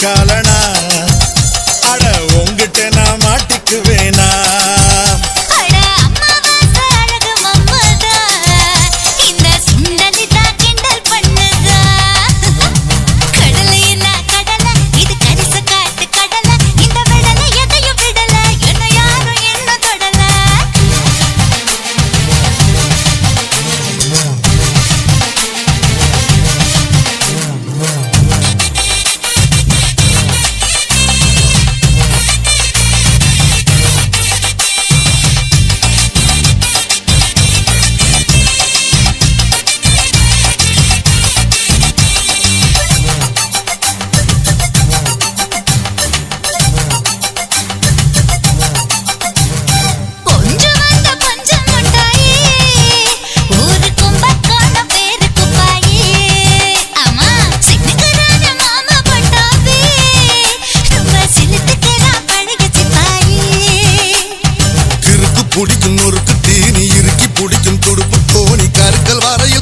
Cala பிடிக்கும் நொறுக்கு தீனி இறுக்கி பிடிக்கும் துடுப்பு கோணி. கருக்கள் வரையில்